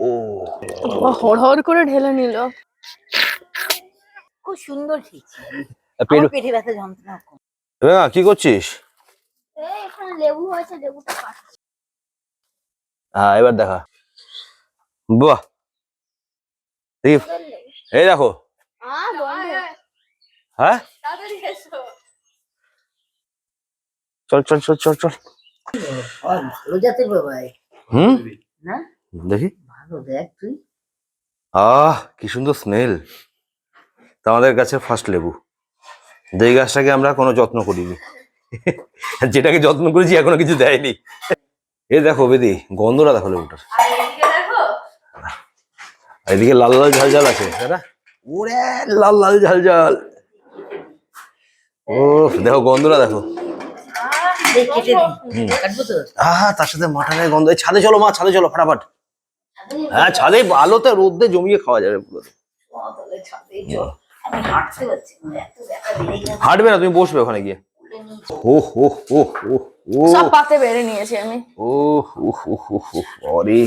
ও হড়হড় করে ঢেলে নিল। খুব সুন্দর খেয়েছি। পেটে ব্যথা যন্ত্রণা হ্যাঁ কি করছিস? লেবু হয়েছে লেবুটা হ্যাঁ এবার দেখা। বাহ। এই দেখো। হ্যাঁ? চল চল চল চল চল। হুম? দেখি। ভালো দেখ তুই? আহ কি সুন্দর স্মেল তা আমাদের কাছে ফার্স্ট লেবু। যেই গাছটাকে আমরা কোনো যত্ন করিনি। যেটাকে যত্ন করেছি এখনও কিছু দেয়নি। এ দেখো বেদি গন্ধটা দেখো লেবুটার। এদিকে দেখো? আর এদিকে লাল লাল ঝাল ঝাল আছে না ওরে লাল লাল ঝাল ঝাল ও দেখো গন্ধটা দেখো। এই আহা তার সাথে মাটনের গন্ধ। ছাদে চলো মা ছাদে চলো ফটাফট। হ্যাঁ ছাদে আলোতে রোদে জমিয়ে খাওয়া যাবে পুরো। হাঁটবে না তুমি বসবে ওখানে গিয়ে। ও হো হো হো ও। সব পাতে বেড়ে নিয়েছি আমি। ও উফ উফ উফ উফ আরে।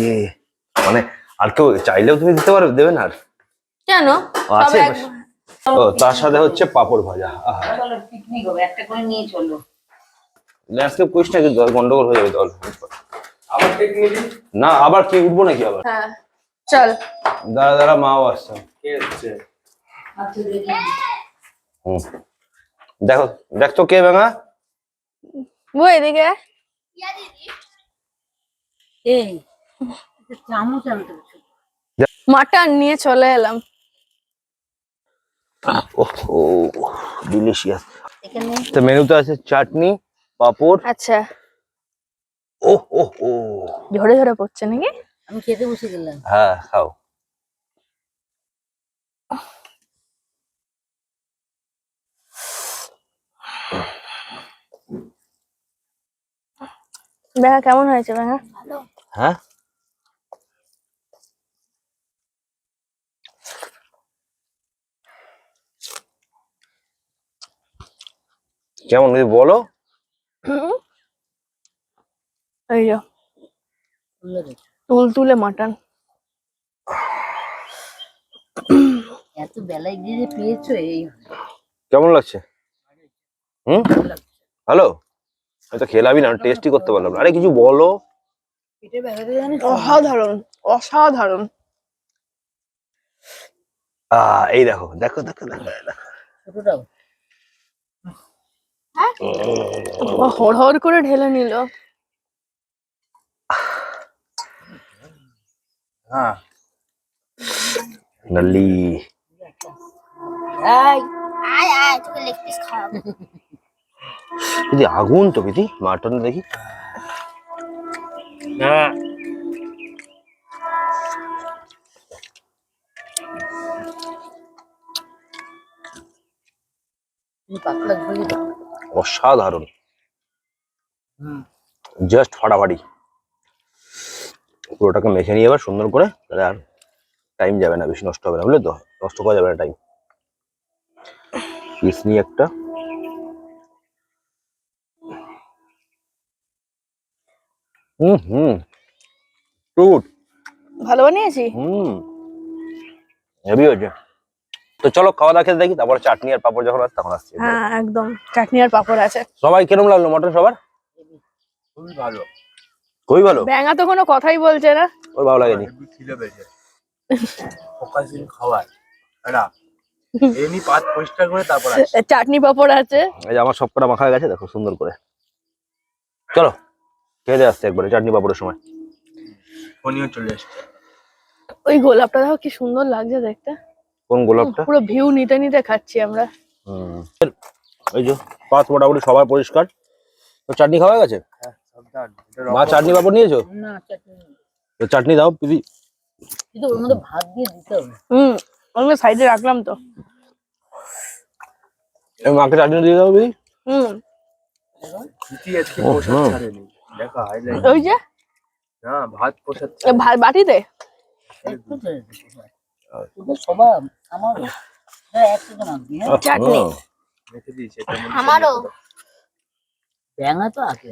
মানে আর কেউ চাইলেও তুমি দিতে পারবে দেবে না আর? কেন? আছে ও তার সাথে হচ্ছে পাপড় ভাজা। আহা। চলো পিকনিক হবে একটা করে নিয়ে চলো। ল্যান্ডস্কেপ করিস গন্ডগোল হয়ে যাবে দল না আবার কি উঠবো নাকি আবার? হ্যাঁ চল। দাঁড়া দাঁড়া মাও আসছে। আচ্ছা দেখি। হুম। দেখো দেখ তো কে ভাঙা। বউ এদিকে? আয়। ইয়া দিদি। এই চামচ আনতে মাটন নিয়ে চলে এলাম। ও ও ডিলিশিয়াস এখানে তো মেনুতে আছে চাটনি পাপড় আচ্ছা। ও ও ও ঝরে ঝরে পড়ছে নাকি? আমি খেতে বসে গেলাম। হ্যাঁ খাও। দেখা কেমন হয়েছে দেখা ভালো। হ্যাঁ? কেমন বলো? এই যো। তুল তুলে মাটন। এত বেলায় গিয়ে যে পেয়েছ এই কেমন লাগছে? হুম? আমি তো খেলাবি না টেস্টই করতে পারলাম না। আরে কিছু বলো। অসাধারণ অসাধারণ। আহ এই দেখো দেখো দেখো দেখো দেখো। ছোটটাও। বাবা হড়হড় করে ঢেলে নিল। পিস খাওয়াবো। যদি আগুন তো বিধি মাটন দেখি। দাও অসাধারণ। হুম। জাস্ট ফাটাফাটি। পুরোটাকে মেখে নিয়ে এবার সুন্দর করে তাহলে আর টাইম যাবে না বেশি নষ্ট হবে না বুঝলে তো? নষ্ট করা যাবে না টাইম পিস নিয়ে একটা। হুম হুম। গুড ভালো বানিয়েছি হুম। হেভি হয়েছে। তো চলো খাওয়া দাওয়া খেতে দেখি তারপরে চাটনি আর পাপড় যখন আসে তখন আসছে। হ্যাঁ একদম। চাটনি আর পাপড় আছে। সবাই কিরম লাগল মটন সবার? খুবই ভালো। খুবই ভালো। ব্যাঙা তো কোনো কথাই বলছে না। ওর ভালো লাগেনি। খিদে পেয়েছে। ফোকাসিং খাওয়ার। না এমনি পাত পরিষ্কার করে তারপর চাটনি পাপড় আছে। এই যে আমার সব কটা মাখা হয়ে গেছে দেখো সুন্দর করে। চলো খেয়ে দিয়ে আসছে একবারে চাটনি পাপড়ের সময়। ফোনিও চলে এসছে। ওই গোলাপটা দেখো কি সুন্দর লাগছে দেখতে। কোন গোলাপটা? পুরো ভিউ নিতে নিতে খাচ্ছি আমরা। হুম। এই যে পাত মোটামুটি সবার পরিষ্কার। তো চাটনি খাওয়া গেছে? হ্যাঁ। মা চাটনি পাপড় নিয়েছো? না চাটনি তো চাটনি দাও পিদি কিন্তু ওর মধ্যে ভাত দিয়ে দিতে হবে। হুম আমি সাইডে রাখলাম তো। এই মাকে চাটনি দিয়ে দাও পিদি হুম। দিদি আজকে ও, ছাড়েনি। দেখা হাইলাইট ওই যে? না ভাত বাটিতে? আমারও। হ্যাঁ হ্যাঁ চাটনি। আমারও। ব্যাঙা তো আগে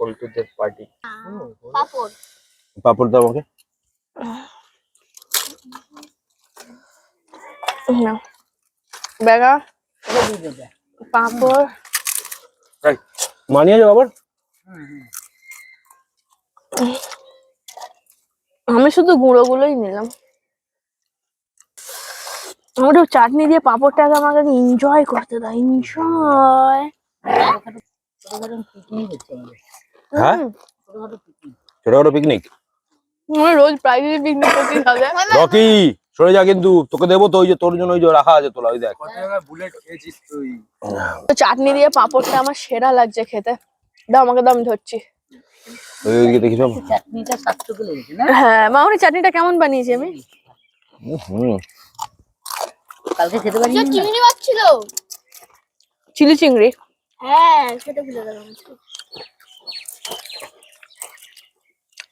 পল্টুদের পার্টি পাপড়। পাপড় দাও আমাকে। না। বেগা? এটা দিয়ে দেবে পাঁপড়। মানিয়ে যাও আবার। আমি শুধু গুঁড়ো গুলোই নিলাম। আমার একটু চাটনি দিয়ে পাঁপড়টাকে আমাকে এনজয় করতে দাও এনজয় হ্যাঁ? ছোটখাটো পিকনিক ছোটখাটো রোজ প্রায় পিকনিক করতে থাকে রকি সরে যা কিন্তু তোকে দেবো তো ওই যে তোর জন্য ওই যে রাখা আছে তোলা ওই দেখ। কত জায়গায় বুলেট খেয়েছিস তুই? তো চাটনি দিয়ে পাঁপড়টা আমার সেরা লাগছে খেতে। দাও আমাকে দাও আমি ধরছি। চাটনিটা হ্যাঁ মামনি চাটনিটা কেমন বানিয়েছি আমি? হুম। কালকে খেতে পারি চিংড়ি। হ্যাঁ সেটা ভুলে গেলাম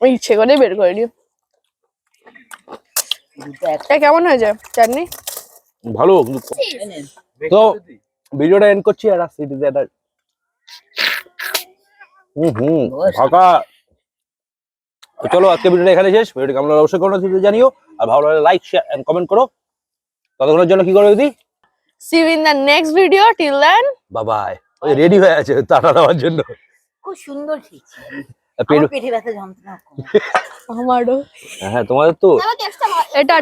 ওই ইচ্ছে করে বের করে দিও এটা কেমন হয়েছে চাটনি? ভালো কিন্তু তো ভিডিওটা এন্ড করছি আর আসছি এটা হুম হুম ফাঁকা। তো চলো আজকে ভিডিওটা এখানে শেষ। ভিডিওটা কেমন লাগল অবশ্যই কমেন্ট দিতে জানিও। আর ভালো লাগলে লাইক শেয়ার এন্ড কমেন্ট করো। ততক্ষণের জন্য কি করো দিদি? See in the next video till then Babai ওই রেডি হয়ে আছে টাটা দেওয়ার জন্য। খুব সুন্দর খেয়েছি। পেট আমার পেটে ব্যথা যন্ত্রণা কম। আমারও। হ্যাঁ তোমাদের তো এটা।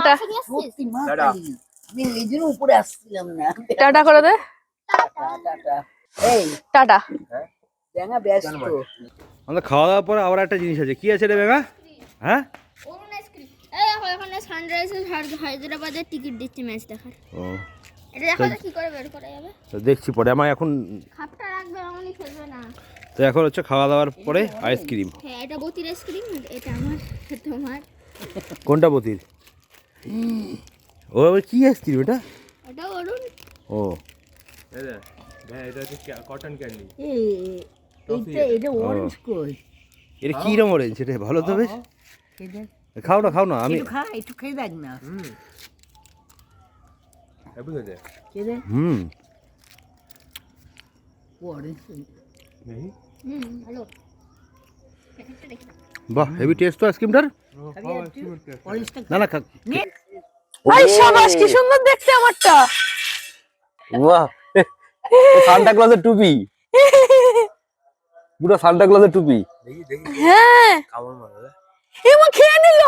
আমি জন্য উপরে আসছিলাম না। টাটা করে দে। এই টাটা। ব্যাঙা ব্যস্ত। আমাদের খাওয়া দাওয়ার পরে আবার একটা জিনিস আছে। কি আছে রে বেগা হ্যাঁ? হায়দ্রাবাদের টিকিট দিচ্ছে ম্যাচ দেখার। তো কি করে বের করা যাবে। তো দেখছি পরে। আমার এখন খাপটা রাখবে এমনই ফেলবে না। তো এখন হচ্ছে খাওয়া দাওয়ার পরে আইসক্রিম। হ্যাঁ এটা বতির আইসক্রিম এটা আমার তোমার। কোনটা বতির? ও আবার কি আইসক্রিম এটা? ওটা ও। হ্যাঁ এটা হচ্ছে কটন ক্যান্ডি এই এইটা এটা অরেঞ্জ কই? এটা কি রকম অরেঞ্জ এটা ভালো তো বেশ। খাও। না খাও না আমি একটু খা খেয়ে দেখ না। অরেঞ্জ হুম ভালো বাহ হেভি টেস্ট তো আইসক্রিমটার না না ভাই সাবাস কি সুন্দর দেখতে আমারটা বাহ সান্টা ক্লজের টুপি পুরো সান্টা ক্লজের টুপি দেখি দেখি হ্যাঁ এমা খেয়ে নিল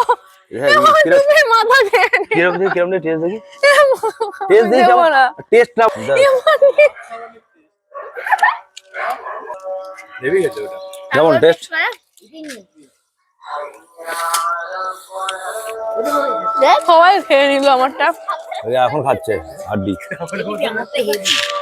কিরম- নিল কিরম টেস্ট দেখি? টেস্ট দেখি দেবো না। টেস্ট না দেবি গেছে ওটা। কেমন টেস্ট সবাই খেয়ে নিল আমারটা এখন খাচ্ছে হাড্ডি। ব্যাঙাটা হেভি